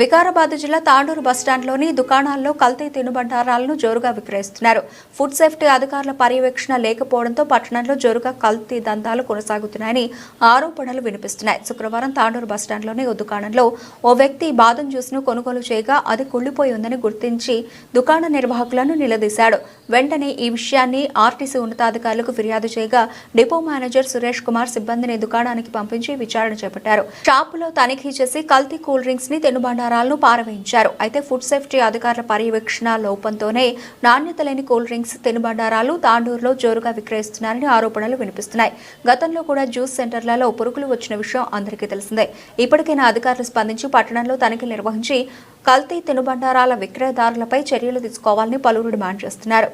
వికారాబాద్ జిల్లా తాండూరు బస్టాండ్లోని దుకాణాల్లో కల్తీ తినుబండారాలను జోరుగా విక్రయిస్తున్నారు. ఫుడ్ సేఫ్టీ అధికారుల పర్యవేక్షణ లేకపోవడంతో పట్టణంలో జోరుగా కల్తీ దందాలు కొనసాగుతున్నాయని ఆరోపణలు వినిపిస్తున్నాయి. శుక్రవారం తాండూరు బస్టాండ్లోని ఓ దుకాణంలో ఓ వ్యక్తి బాదం జ్యూస్ను కొనుగోలు చేయగా అది కుళ్ళిపోయి ఉందని గుర్తించి దుకాణ నిర్వాహకులను నిలదీశాడు. వెంటనే ఈ విషయాన్ని ఆర్టీసీ ఉన్నతాధికారులకు ఫిర్యాదు చేయగా డిపో మేనేజర్ సురేష్ కుమార్ సిబ్బందిని దుకాణానికి పంపించి విచారణ చేపట్టారు. షాపులో తనిఖీ చేసి కల్తీ కూల్ డ్రింక్స్ని తినుబండారాలను పారవేయించారు. అయితే ఫుడ్ సేఫ్టీ అధికారుల పర్యవేక్షణ లోపంతోనే నాణ్యత లేని కూల్ డ్రింక్స్ తినుబండారాలు తాండూరులో జోరుగా విక్రయిస్తున్నారని ఆరోపణలు వినిపిస్తున్నాయి. గతంలో కూడా జ్యూస్ సెంటర్లలో పురుగులు వచ్చిన విషయం అందరికీ తెలిసిందే. ఇప్పటికైనా అధికారులు స్పందించి పట్టణంలో తనిఖీలు నిర్వహించి కల్తీ తినుబండారాల విక్రయదారులపై చర్యలు తీసుకోవాలని పలువురు డిమాండ్ చేస్తున్నారు.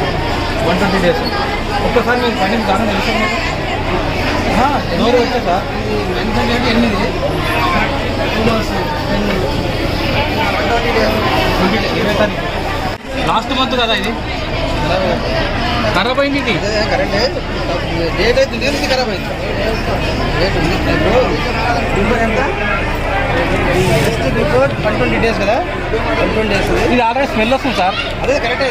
ఇక్కడ వన్ ట్వంటీ డేస్ ఒక్కసారి మీరు పని దానం తెలుసు నోరు వచ్చా సార్ మెన్షన్ డేట్ ఎనిమిది ఇరవై తారీఖు. లాస్ట్ మంత్ కదా ఇది? ఖరాబ్ అయింది ఇది. కరెక్టే. డేట్ అయితే నేను ఖరాబ్ అయింది. డేట్ ఉంది ఎంత? Just before one twenty days కదా. వన్ ట్వంటీ డేస్ ఇది ఆల్రెడీ స్మెల్ వస్తుంది సార్. అదే కరెక్టే.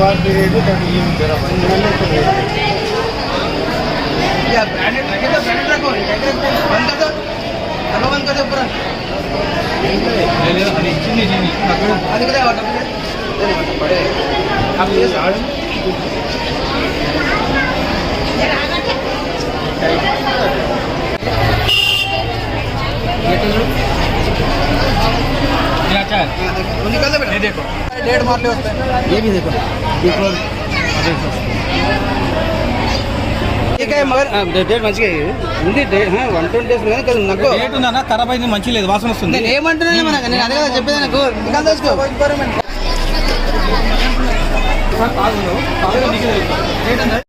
ಕ್ವಾಲಿಟಿ ರೇಟು ಕಡಿಮೆ ಏನು ಬೇಡ ಬಂದಮೇಲೆ ये देखो डेढ़ मार ले उसमें ये भी देखो बिफोर ठीक है मगर डेढ़ మంచిగా ఉంది వన్ ట్వంటీ డేస్ మీద కదా నాకు డేట్ ఉందన్న ఖరాబ్ అయింది మంచి లేదు వాసన వస్తుంది నేను ఏమంటున్నాను మనకు నేను అదే కదా చెప్పేది నాకు నికాల్ దోసుకో సార్